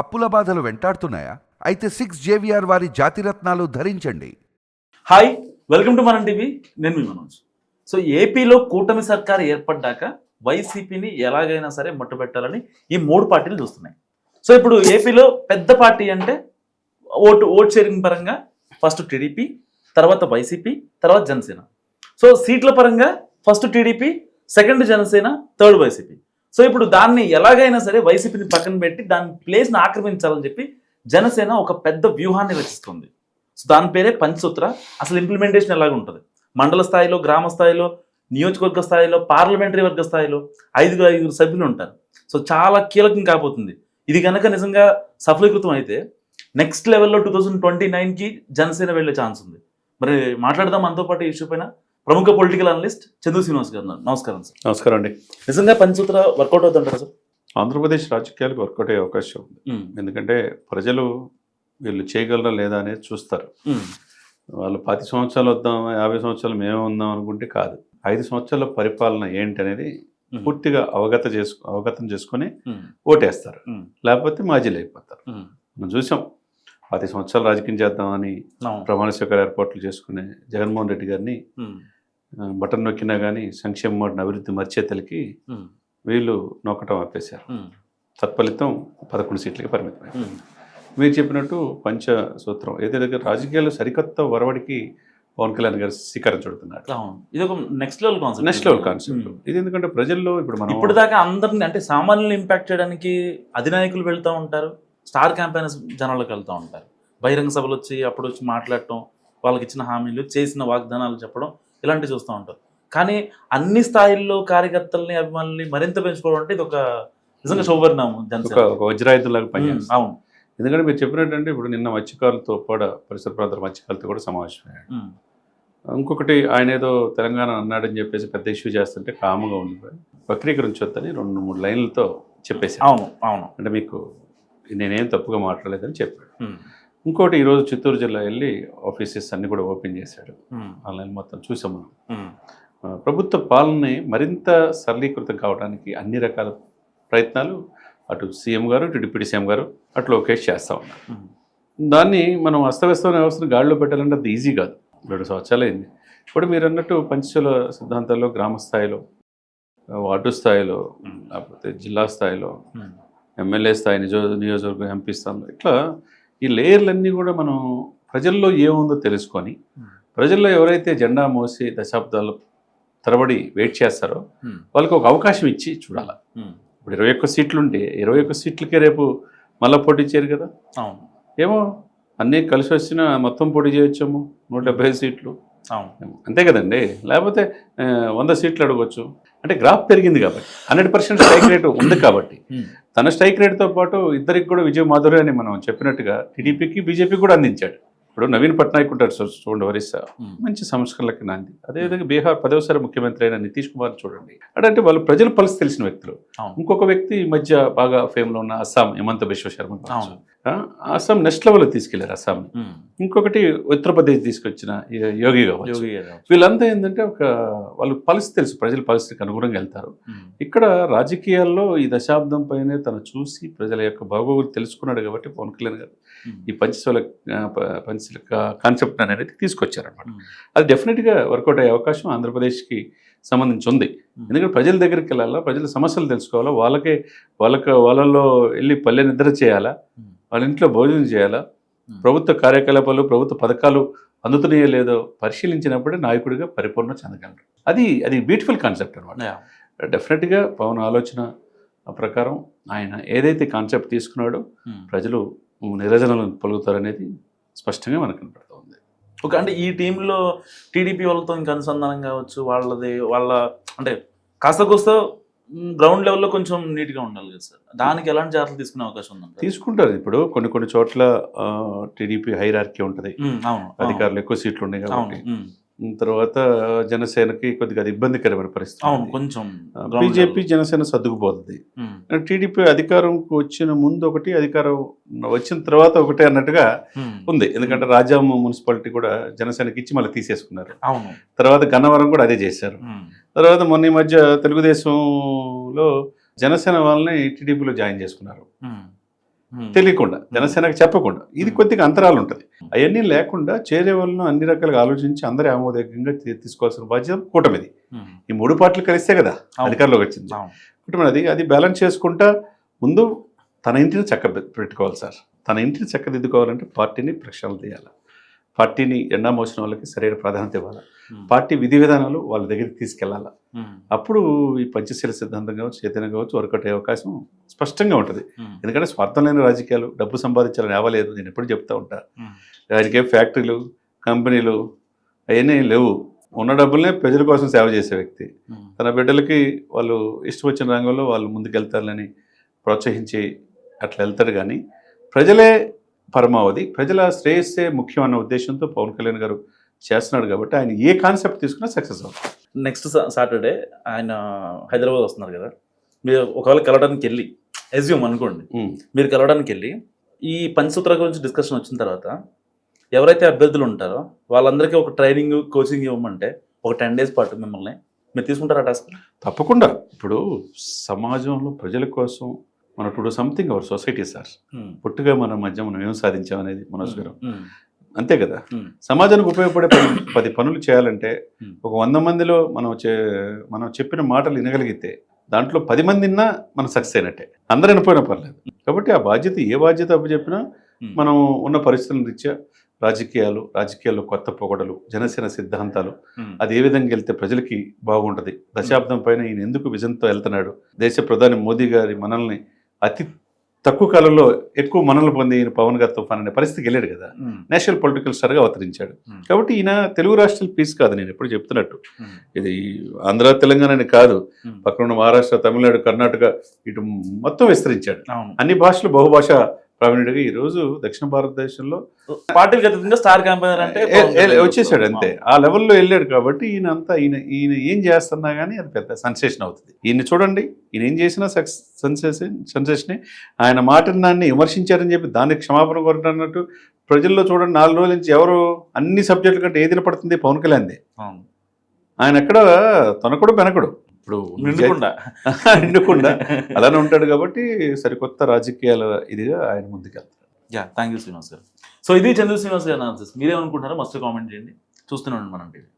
అప్పుల బాధలు వెంటాడుతున్నాయా? అయితే సిక్స్ జేవిఆర్ వారి జాతిరత్నాలు ధరించండి. Hi welcome to Manam TV నేను మీ మనోజ్. సో ఏపీలో కూటమి సర్కార్ ఏర్పడ్డాక వైసీపీని ఎలాగైనా సరే మట్టుబెట్టాలని ఈ మూడు పార్టీలు చూస్తున్నాయి. సో ఇప్పుడు ఏపీలో పెద్ద పార్టీ అంటే ఓటు ఓట్ షేరింగ్ పరంగా ఫస్ట్ టీడీపీ తర్వాత వైసీపీ తర్వాత జనసేన. సో సీట్ల పరంగా first TDP second Janasena third YCP so ఇప్పుడు దాన్ని ఎలాగైనా సరే వైసీపీని పక్కన పెట్టి దాని ప్లేస్ని ఆక్రమించాలని చెప్పి జనసేన ఒక పెద్ద వ్యూహాన్ని రచిస్తుంది. సో దాని పేరే పంచసూత్ర. అసలు ఇంప్లిమెంటేషన్ ఎలాగ ఉంటుంది? మండల స్థాయిలో గ్రామ స్థాయిలో నియోజకవర్గ స్థాయిలో పార్లమెంటరీ వర్గ స్థాయిలో ఐదుగురు ఐదుగురు సభ్యులు ఉంటారు. సో చాలా కీలకం కాబోతుంది. ఇది కనుక నిజంగా సఫలీకృతం అయితే నెక్స్ట్ లెవెల్లో టూ థౌజండ్ ట్వంటీ నైన్కి జనసేన వెళ్ళే ఛాన్స్ ఉంది. మరి మాట్లాడదాం మనతో పాటు ఈ ఇష్యూ పైన. ప్రముఖ పొలిటికల్ అనలిస్ట్ చందు శ్రీనివాస్ గారు. నమస్కారం సార్ నమస్కారం అండి. నిజంగా పంచసూత్ర వర్కౌట్ అవుతుంటారా సార్ ఆంధ్రప్రదేశ్ రాజకీయాలకు వర్కౌట్ అయ్యే అవకాశం ఉంది. ఎందుకంటే ప్రజలు వీళ్ళు చేయగలరా లేదా అనేది చూస్తారు. వాళ్ళు పది సంవత్సరాలు వద్దాం యాభై సంవత్సరాలు మేము ఉందాం అనుకుంటే కాదు. ఐదు సంవత్సరాల పరిపాలన ఏంటి అనేది పూర్తిగా అవగత చేసుకు అవగతం చేసుకొని ఓటేస్తారు. లేకపోతే మాజీలు అయిపోతారు. మనం చూసాం పది సంవత్సరాలు రాజకీయం చేద్దామని ప్రమాణ స్వీకార ఏర్పాట్లు చేసుకునే జగన్మోహన్ రెడ్డి గారిని బటన్ నొక్కినా కానీ సంక్షేమ మోడని అభివృద్ధి మర్చేతలకి వీళ్ళు నొక్కటం ఆపేశారు. తత్ఫలితం పదకొండు సీట్లకి పరిమితమైంది. ఉమ్, మీరు చెప్పినట్టు పంచ సూత్రం ఏదైతే రాజకీయాల్లో సరికొత్త వరవడికి పవన్ కళ్యాణ్ గారు శ్రీకారం చుడుతున్నాడు అవును. ఇది ఒక next level concept next level concept ఇది ఎందుకంటే ప్రజల్లో ఇప్పుడు మనం ఇప్పుడు దాకా అందరిని అంటే సామాన్యులు ఇంపాక్ట్ చేయడానికి అధినాయకులు వెళ్తూ ఉంటారు స్టార్ క్యాంపెయినర్స్ జనాలకు వెళ్తూ ఉంటారు. బహిరంగ సభలు వచ్చి అప్పుడు వచ్చి మాట్లాడటం వాళ్ళకి ఇచ్చిన హామీలు చేసిన వాగ్దానాలు చెప్పడం ఇలాంటివి చూస్తూ ఉంటారు కానీ అన్ని స్థాయిల్లో కార్యకర్తల్ని అభిమానుల్ని మరింత పెంచుకోవడం అంటే ఇది ఒక నిజంగా శోభర్నామం ఒక జనసేన. ఒక వజ్రాయుధంలాగా ఉమ్, పనిచేస్తుంది. అవును. ఎందుకంటే మీరు చెప్పినట్టంటే ఇప్పుడు నిన్న మత్స్యకారులతో కూడా పరిసర ప్రాంతాల మత్స్యకారులతో కూడా సమావేశమయ్యాడు. ఉమ్, ఇంకొకటి ఆయన ఏదో తెలంగాణ అన్నాడని చెప్పేసి పెద్ద ఇష్యూ చేస్తుంటే కాముగా ఉండిపోయి వక్రీకరించొద్దని రెండు మూడు లైన్లతో చెప్పేసి అవును అవును. అంటే మీకు నేనేం తప్పుగా మాట్లాడలేదని చెప్పాడు. ఇంకోటి ఈరోజు చిత్తూరు జిల్లా వెళ్ళి ఆఫీసెస్ అన్ని కూడా ఓపెన్ చేశాడు. ఆన్లైన్ మొత్తం చూసాం మనం. ప్రభుత్వ పాలనని మరింత సరళీకృతం కావడానికి అన్ని రకాల ప్రయత్నాలు అటు సీఎం గారు ఇటు డిప్యూటీ సీఎం గారు అటు లోకేష్ చేస్తూ ఉన్నారు. దాన్ని మనం అస్తవ్యస్తమైన వ్యవస్థను గాడిలో పెట్టాలంటే అది ఈజీ కాదు. రెండు సంవత్సరాలు అయింది. ఇప్పుడు మీరు అన్నట్టు పంచశీల సిద్ధాంతాల్లో గ్రామ స్థాయిలో వార్డు స్థాయిలో లేకపోతే జిల్లా స్థాయిలో ఎమ్మెల్యే స్థాయి నిజో నియోజకవర్గం ఎంపీ స్థానంలో ఇట్లా ఈ లేయర్లన్నీ కూడా మనం ప్రజల్లో ఏముందో తెలుసుకొని ప్రజల్లో ఎవరైతే జెండా మోసి దశాబ్దాలు తరబడి వెయిట్ చేస్తారో ఉమ్, వాళ్ళకి ఒక అవకాశం ఇచ్చి చూడాలి. ఉమ్, ఇప్పుడు ఇరవై ఒక్క సీట్లు ఉంటే ఇరవై ఒక్క సీట్లకే రేపు మళ్ళీ పోటీ చేయరు కదా. ఏమో అన్నీ కలిసి వచ్చిన మొత్తం పోటీ చేయొచ్చేమో నూట డెబ్బై ఐదు సీట్లు. అంతే కదండి. లేకపోతే వంద సీట్లు అడగవచ్చు అంటే గ్రాఫ్ పెరిగింది కాబట్టి. హండ్రెడ్ పర్సెంట్ స్ట్రైక్ రేటు ఉంది కాబట్టి. ఉమ్, తన స్ట్రైక్ రేట్తో పాటు ఇద్దరికి కూడా విజయ మాధురి అని మనం చెప్పినట్టుగా టీడీపీకి బీజేపీకి కూడా అందించాడు. ఇప్పుడు నవీన్ పట్నాయక్ ఉంటాడు చూ- చూడండి ఒరిస్సా మంచి సంస్కరణలకి నాంది. అదేవిధంగా బీహార్ పదవసారి ముఖ్యమంత్రి అయిన నితీష్ కుమార్ చూడండి. అంటే వాళ్ళు ప్రజల పల్స్ తెలిసిన వ్యక్తులు. ఇంకొక వ్యక్తి మధ్య బాగా ఫేమ్లో ఉన్న అస్సాం హేమంత బిశ్వ శర్మ అస్సాం నెక్స్ట్ లెవెల్లో తీసుకెళ్ళారు అస్సాం ఇంకొకటి ఉత్తరప్రదేశ్ తీసుకొచ్చిన యోగి కావచ్చు వీళ్ళంతా ఏంటంటే ఒక వాళ్ళు పల్స్ తెలుసు ప్రజల పరిస్థితికి అనుగుణంగా వెళ్తారు. ఇక్కడ రాజకీయాల్లో ఈ దశాబ్దం పైనే తను చూసి ప్రజల యొక్క బాగోగులు తెలుసుకున్నాడు కాబట్టి పవన్ కళ్యాణ్ గారు. ఈ పంచశీల పంచశీల కాన్సెప్ట్ అనేది తీసుకొచ్చారనమాట అది డెఫినెట్గా వర్కౌట్ అయ్యే అవకాశం ఆంధ్రప్రదేశ్కి సంబంధించి ఉంది. ఎందుకంటే ప్రజల దగ్గరికి వెళ్ళాలా ప్రజల సమస్యలు తెలుసుకోవాలా వాళ్ళకే వాళ్ళకి వాళ్ళల్లో వెళ్ళి పల్లె నిద్ర చేయాలా. వాళ్ళ ఇంట్లో భోజనం చేయాలా. ప్రభుత్వ కార్యకలాపాలు ప్రభుత్వ పథకాలు అందుతున్నాయో లేదో పరిశీలించినప్పుడే నాయకుడిగా పరిపూర్ణ చెందగలరు అది అది బ్యూటిఫుల్ కాన్సెప్ట్ అనమాట. డెఫినెట్గా పవన్ ఆలోచన ప్రకారం ఆయన ఏదైతే కాన్సెప్ట్ తీసుకున్నాడో. ప్రజలు నిరజనలను పలుకుతారనేది స్పష్టంగా మనకు కనపడుతుంది. ఓకే అంటే ఈ టీంలో టీడీపీ వాళ్ళతో ఇంకా అనుసంధానం కావచ్చు వాళ్ళది వాళ్ళ అంటే కాస్త కోస్త గ్రౌండ్ లెవెల్లో కొంచెం నీట్గా ఉండాలి కదా సార్. దానికి ఎలాంటి జాగ్రత్తలు తీసుకునే అవకాశం ఉందంట తీసుకుంటారు. ఇప్పుడు కొన్ని కొన్ని చోట్ల టీడీపీ హైరార్కీ ఉంటుంది. అధికారులు ఎక్కువ సీట్లు ఉన్నాయి కాబట్టి. తర్వాత జనసేనకి కొద్దిగా అది ఇబ్బందికరమైన పరిస్థితి. అవును. కొంచెం బీజేపీ. జనసేన సర్దుకుపోతుంది. టీడీపీ అధికారంకి వచ్చిన ముందు ఒకటి అధికారం వచ్చిన తర్వాత ఒకటి అన్నట్టుగా ఉంది. ఎందుకంటే రాజాం మున్సిపాలిటీ కూడా జనసేనకి ఇచ్చి మళ్ళీ తీసేసుకున్నారు. అవును. తర్వాత గన్నవరం కూడా అదే చేశారు. తర్వాత మొన్న ఈ మధ్య తెలుగుదేశంలో జనసేన వాళ్ళని టీడీపీలో జాయిన్ చేసుకున్నారు. తెలియకుండా జనసేనకు చెప్పకుండా. ఇది కొద్దిగా అంతరాలు ఉంటుంది. అవన్నీ లేకుండా చేరే వాళ్ళను అన్ని రకాలుగా ఆలోచించి అందరి ఆమోదకంగా తీసుకోవాల్సిన బాధ్యత కూటమిది. ఈ మూడు పార్టీలు కలిస్తే కదా. అధికారంలోకి వచ్చింది. కుటుంబం అది అది బ్యాలెన్స్ చేసుకుంటా ముందు తన ఇంటిని చక్క పెట్టుకోవాలి సార్ తన ఇంటిని చక్కదిద్దుకోవాలంటే పార్టీని ప్రక్షాళన చేయాలి పార్టీని ఎండా మోసిన వాళ్ళకి సరైన ప్రాధాన్యత ఇవ్వాలి. పార్టీ విధి విధానాలు వాళ్ళ దగ్గరికి తీసుకెళ్ళాలి ఉమ్. అప్పుడు ఈ పంచశీల సిద్ధాంతం కావచ్చు చైతన్యం కావచ్చు వర్కౌట్ అయ్యే అవకాశం స్పష్టంగా ఉంటుంది ఉమ్. ఎందుకంటే స్వార్థం లేని రాజకీయాలు డబ్బు సంపాదించాలని అవ్వలేదు నేను ఎప్పుడు చెప్తా ఉంటా. రాజకీయ ఫ్యాక్టరీలు కంపెనీలు అవన్నీ లేవు ఉన్న డబ్బులనే ప్రజల కోసం సేవ చేసే వ్యక్తి. తన బిడ్డలకి వాళ్ళు ఇష్టం వచ్చిన రంగంలో వాళ్ళు ముందుకెళ్తారని ప్రోత్సహించి అట్లా వెళ్తారు కానీ ప్రజలే పరమావధి ప్రజల శ్రేయస్సే ముఖ్యం అన్న ఉద్దేశంతో పవన్ కళ్యాణ్ గారు చేస్తున్నాడు కాబట్టి ఆయన ఏ కాన్సెప్ట్ తీసుకున్నా సక్సెస్ అవుతుంది. నెక్స్ట్ సాటర్డే ఆయన హైదరాబాద్ వస్తున్నారు కదా. మీరు ఒకవేళ కలవడానికి వెళ్ళి ఎజ్యూమ్ అనుకోండి మీరు కలవడానికి వెళ్ళి ఈ పంచసూత్ర గురించి డిస్కషన్ వచ్చిన తర్వాత ఎవరైతే అభ్యర్థులు ఉంటారో వాళ్ళందరికీ ఒక ట్రైనింగ్ కోచింగ్ ఇవ్వమంటే ఒక టెన్ డేస్ పాటు మిమ్మల్ని మీరు తీసుకుంటారా టాస్క్ తప్పకుండా. ఇప్పుడు సమాజంలో ప్రజల కోసం మన to something our society sir పుట్టుగా మన మధ్య మనం ఏం సాధించామనేది మనోజ్ గారు. అంతే కదా. సమాజానికి ఉపయోగపడే పది పది పనులు చేయాలంటే. ఒక వంద మందిలో మనం మనం చెప్పిన మాటలు వినగలిగితే దాంట్లో పది మంది విన్నా మనం సక్సెస్ అయినట్టే. అందరూ వినపోయినా పర్లేదు. కాబట్టి ఆ బాధ్యత ఏ బాధ్యత అప్పచెప్పినా Hmm. మనం ఉన్న పరిస్థితుల రీత్యా రాజకీయాలు రాజకీయాల్లో కొత్త పొగడలు జనసేన సిద్ధాంతాలు అది ఏ విధంగా వెళ్తే ప్రజలకి బాగుంటుంది? దశాబ్దం పైన ఈయన ఎందుకు విజన్తో వెళ్తున్నాడు? దేశ ప్రధాని మోదీ గారి మనల్ని అతి తక్కువ కాలంలో ఎక్కువ మనల్ని పొంది ఈయన పవన్ గారి తుఫాన్ అనే పరిస్థితికి వెళ్ళాడు కదా. నేషనల్ పొలిటికల్ స్టార్గా అవతరించాడు. కాబట్టి ఈయన తెలుగు రాష్ట్రాల పీస్ కాదు నేను ఎప్పుడు చెప్తున్నట్టు. ఇది ఆంధ్ర తెలంగాణ అని కాదు పక్కన ఉన్న మహారాష్ట్ర తమిళనాడు కర్ణాటక ఇటు మొత్తం విస్తరించాడు. అన్ని భాషలు బహుభాష ప్రావీణ్యుడిగా ఈ రోజు దక్షిణ భారతదేశంలో పార్టీకి అతీతంగా స్టార్ క్యాంపెయినర్ అంటే వచ్చేసాడు అంతే. ఆ లెవెల్లో వెళ్ళాడు కాబట్టి ఈయన అంతా ఈయన ఈయన ఏం చేస్తున్నా కానీ అది పెద్ద సెన్సేషన్ అవుతుంది. ఈయన చూడండి. ఈయన ఏం చేసినా సెన్సేషన్ సెన్సేషనే ఆయన మాటనాన్ని విమర్శించారని చెప్పి దానికి క్షమాపణ కోరటన్నట్టు ప్రజల్లో చూడండి నాలుగు రోజుల నుంచి ఎవరు అన్ని సబ్జెక్టుల కంటే ఏది పడుతుంది పవన్ కళ్యాణ్దే. ఆయన ఎక్కడ తనకుడు వెనకడు ఇప్పుడు నిండుకుండా. నిండుకుండా. అలానే ఉంటాడు కాబట్టి సరికొత్త రాజకీయాల ఇదిగా ఆయన ముందుకెళ్తారు yeah thank you Srinivas garu. So ఇది చంద్ర శ్రీనివాస్ గారు అనాలిసిస్ మీరేమనుకుంటున్నారో మస్ట్ కామెంట్ చేయండి. చూస్తూనే ఉండండి మనం టీవీ.